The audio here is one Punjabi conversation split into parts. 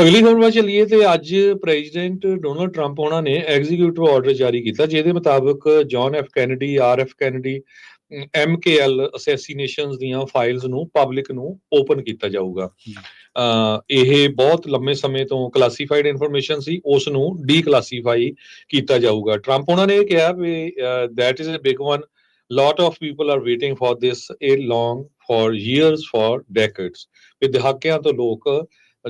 ਅਗਲੀ ਖਬਰ ਵੱਲ ਚੱਲੀਏ ਤੇ ਅੱਜ ਪ੍ਰੈਜ਼ੀਡੈਂਟ ਡੋਨਲਡ ਟਰੰਪ ਉਹਨਾਂ ਨੇ ਐਗਜ਼ੀਕਿਊਟਿਵ ਆਰਡਰ ਜਾਰੀ ਕੀਤਾ ਜਿਹਦੇ ਮੁਤਾਬਕ John F Kennedy R F Kennedy MKL assassinations ਦੀਆਂ ਫਾਈਲਸ ਨੂੰ ਪਬਲਿਕ ਨੂੰ ਓਪਨ ਕੀਤਾ ਜਾਊਗਾ। ਅ ਇਹ ਬਹੁਤ ਲੰਮੇ ਸਮੇਂ ਤੋਂ ਕਲਾਸੀਫਾਈਡ ਇਨਫੋਰਮੇਸ਼ਨ ਸੀ ਉਸ ਨੂੰ ਡੀਕਲਾਸੀਫਾਈ ਕੀਤਾ ਜਾਊਗਾ। ਟਰੰਪ ਉਹਨਾਂ ਨੇ ਇਹ ਕਿਹਾ ਵੀ that is a big one. Lot of people are waiting for this a long for years for decades ਵੀ ਦਹਾਕਿਆਂ ਤੋਂ ਲੋਕ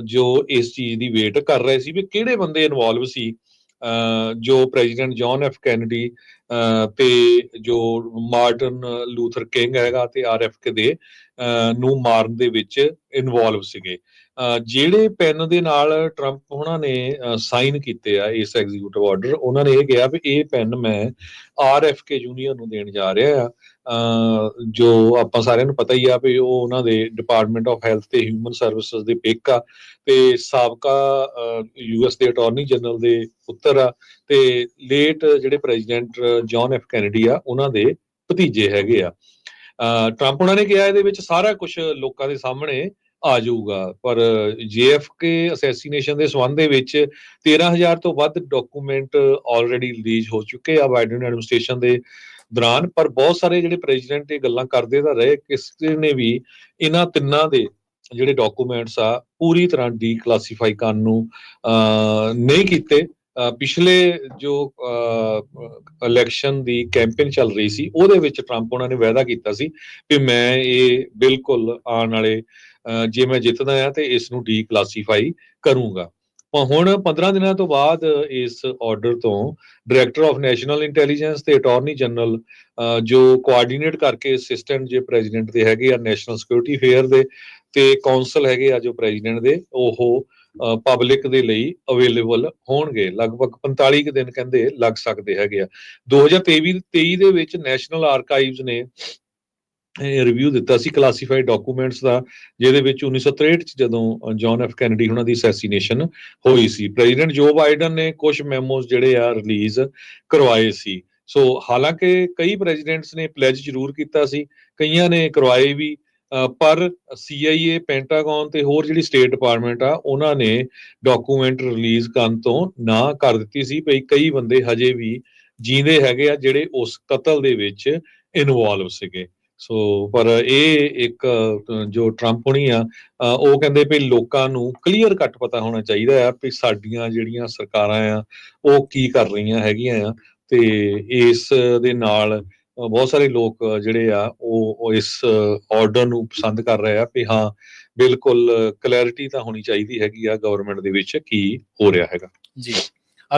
ਜੋ ਇਸ ਚੀਜ਼ ਦੀ ਵੇਟ ਕਰ ਰਹੇ ਸੀ ਵੀ ਕਿਹੜੇ ਬੰਦੇ ਇਨਵੋਲਵ ਸੀ, ਅਹ ਜੋ president John F Kennedy uh ਤੇ ਜੋ ਮਾਰਟਨ ਲੂਥਰ ਕਿੰਗ ਹੈਗਾ ਤੇ ਆਰਐਫਕੇ ਦੇ, ਅਹ ਨੂੰ ਮਾਰਨ ਦੇ ਵਿੱਚ ਇਨਵੋਲਵ ਸੀਗੇ। ਜਿਹੜੇ ਪੈਨ ਦੇ ਨਾਲ ਟਰੰਪ ਉਹਨਾਂ ਨੇ ਸਾਈਨ ਕੀਤੇ ਆ ਇਸ ਐਗਜ਼ੀਕਿਊਟਿਵ ਆਰਡਰ ਉਹਨਾਂ ਨੇ ਇਹ ਕਿਹਾ ਵੀ ਇਹ ਪੈਨ ਮੈਂ ਆਰਐਫਕੇ ਜੂਨੀਅਰ ਨੂੰ ਦੇਣ ਜਾ ਰਿਹਾ ਆ। ਜੋ ਆਪਾਂ ਸਾਰਿਆਂ ਨੂੰ ਪਤਾ ਹੀ ਆ ਵੀ ਉਹ ਉਹਨਾਂ ਦੇ ਡਿਪਾਰਟਮੈਂਟ ਆਫ ਹੈਲਥ ਤੇ ਹਿਊਮਨ ਸਰਵਿਸਿਜ਼ ਦੇ ਪਿਕ ਆ ਤੇ ਸਾਬਕਾ ਯੂਐਸ ਦੇ ਅਟਾਰਨੀ ਜਨਰਲ ਦੇ ਪੁੱਤਰ ਆ ਤੇ ਲੇਟ ਜਿਹੜੇ ਪ੍ਰੈਜ਼ੀਡੈਂਟ ਜੌਨ ਐਫ ਕੈਨੇਡੀ ਆ, ਉਹਨਾਂ ਦੇ ਭਤੀਜੇ ਹੈਗੇ ਆ। ਟਰੰਪ ਉਹਨਾਂ ਨੇ ਕਿਹਾ ਇਹਦੇ ਵਿੱਚ ਸਾਰਾ ਕੁਝ ਲੋਕਾਂ ਦੇ ਸਾਹਮਣੇ ਆ ਜਾਊਗਾ। ਪਰ ਜੀਐਫਕੇ ਅਸੈਸੀਨੇਸ਼ਨ ਦੇ ਸੰਬੰਧ ਦੇ ਵਿੱਚ 13000 ਤੋਂ ਵੱਧ ਡਾਕੂਮੈਂਟ ਆਲਰੇਡੀ ਰਿਲੀਜ਼ ਹੋ ਚੁੱਕੇ ਆ ਬਾਈਡਨ ਐਡਮਿਨਿਸਟ੍ਰੇਸ਼ਨ ਦੇ ਦੌਰਾਨ। ਪਰ ਬਹੁਤ ਸਾਰੇ ਜਿਹੜੇ ਪ੍ਰੈਜ਼ੀਡੈਂਟ ਇਹ ਗੱਲਾਂ ਕਰਦੇ ਤਾਂ ਰਹੇ ਕਿਸੇ ਨੇ ਵੀ ਇਹਨਾਂ ਤਿੰਨਾਂ ਦੇ ਜਿਹੜੇ ਡਾਕੂਮੈਂਟਸ ਆ ਪੂਰੀ ਤਰ੍ਹਾਂ ਡੀਕਲਾਸੀਫਾਈ ਕਰਨ ਨੂੰ ਅਹ, ਨਹੀਂ ਕੀਤੇ। ਪਿਛਲੇ ਜੋ ਇਲੈਕਸ਼ਨ ਦੀ ਕੈਂਪੇਨ ਚੱਲ ਰਹੀ ਸੀ, ਉਹਦੇ ਵਿੱਚ ਟਰੰਪ ਉਹਨਾਂ ਨੇ ਵਾਅਦਾ ਕੀਤਾ ਸੀ ਕਿ ਮੈਂ ਇਹ ਬਿਲਕੁਲ ਆਉਣ ਵਾਲੇ ਜੇ ਮੈਂ ਜਿੱਤਦਾ ਆ ਤੇ ਇਸ ਨੂੰ ਡੀਕਲਾਸੀਫਾਈ ਕਰੂੰਗਾ ਹੁਣ 15 ਦਿਨਾਂ ਤੋਂ ਬਾਅਦ ਇਸ ਆਰਡਰ ਤੋਂ ਡਾਇਰੈਕਟਰ ਆਫ ਨੈਸ਼ਨਲ ਇੰਟੈਲੀਜੈਂਸ ਤੇ ਅਟਾਰਨੀ ਜਨਰਲ ਜੋ ਕੋਆਰਡੀਨੇਟ ਕਰਕੇ ਅਸਿਸਟੈਂਟ ਜੇ ਪ੍ਰੈਜ਼ੀਡੈਂਟ ਦੇ ਹੈਗੇ ਆ ਨੈਸ਼ਨਲ ਸਿਕਿਉਰਿਟੀ ਫੇਅਰ ਦੇ ਤੇ ਕਾਉਂਸਲ ਹੈਗੇ ਆ ਜੋ ਪ੍ਰੈਜ਼ੀਡੈਂਟ ਦੇ, ਉਹ ਪਬਲਿਕ ਦੇ ਲਈ ਅਵੇਲੇਬਲ ਹੋਣਗੇ। ਲਗਭਗ 45 ਕੁ ਦਿਨ ਕਹਿੰਦੇ ਲੱਗ ਸਕਦੇ ਹੈਗੇ ਆ। 2023 23 ਦੇ ਵਿੱਚ ਨੈਸ਼ਨਲ ਆਰਕਾਈਵਜ਼ ਨੇ ਰਿਵਿਊ ਦਿੱਤਾ ਸੀ ਕਲਾਸੀਫਾਈਡ ਡਾਕੂਮੈਂਟਸ ਦਾ, ਜਿਹਦੇ ਵਿੱਚ 1963 ਚ ਜਦੋਂ ਜੌਨ ਐਫ ਕੈਨੇਡੀ ਉਹਨਾਂ ਦੀ ਅਸੈਸੀਨੇਸ਼ਨ ਹੋਈ ਸੀ। ਪ੍ਰੈਜ਼ੀਡੈਂਟ ਜੋ ਬਾਈਡਨ ਨੇ ਕੁਝ ਮੈਮੋਸ ਜਿਹੜੇ ਆ ਰਿਲੀਜ਼ ਕਰਵਾਏ ਸੀ। ਸੋ ਹਾਲਾਂਕਿ ਕਈ ਪ੍ਰੈਜ਼ੀਡੈਂਟਸ ਨੇ ਪਲੇਜ ਜ਼ਰੂਰ ਕੀਤਾ ਸੀ। ਕਈਆਂ ਨੇ ਕਰਵਾਏ ਵੀ। ਪਰ CIA ਪੈਂਟਾਗਨ ਤੇ ਹੋਰ ਜਿਹੜੀ ਸਟੇਟ ਡਿਪਾਰਟਮੈਂਟ ਆ, ਉਹਨਾਂ ਨੇ ਡਾਕੂਮੈਂਟ ਰਿਲੀਜ਼ ਕਰਨ ਤੋਂ ਨਾ ਕਰ ਦਿੱਤੀ ਸੀ ਭਈ ਕਈ ਬੰਦੇ ਹਜੇ ਵੀ ਜੀਂਦੇ ਹੈਗੇ ਆ, ਜਿਹੜੇ ਉਸ ਕਤਲ ਦੇ ਵਿੱਚ ਇਨਵੋਲਵ ਸੀਗੇ। ਸੋ ਪਰ ਇਹ ਇੱਕ ਜੋ ਟਰੰਪ ਹੋਣੀ ਆ ਉਹ ਕਹਿੰਦੇ ਵੀ ਲੋਕਾਂ ਨੂੰ ਕਲੀਅਰ ਕੱਟ ਪਤਾ ਹੋਣਾ ਚਾਹੀਦਾ ਆ ਵੀ ਸਾਡੀਆਂ ਜਿਹੜੀਆਂ ਸਰਕਾਰਾਂ ਆ, ਉਹ ਕੀ ਕਰ ਰਹੀਆਂ ਹੈਗੀਆਂ ਆ ਤੇ ਇਸ ਦੇ ਨਾਲ ਬਹੁਤ ਸਾਰੇ ਲੋਕ ਜਿਹੜੇ ਆ, ਉਹ ਉਹ ਇਸ ਆਰਡਰ ਨੂੰ ਪਸੰਦ ਕਰ ਰਹੇ ਆ ਵੀ ਹਾਂ, ਬਿਲਕੁਲ ਕਲੈਰਿਟੀ ਤਾਂ ਹੋਣੀ ਚਾਹੀਦੀ ਹੈਗੀ ਆ ਗਵਰਨਮੈਂਟ ਦੇ ਵਿੱਚ ਕੀ ਹੋ ਰਿਹਾ ਹੈਗਾ। ਜੀ।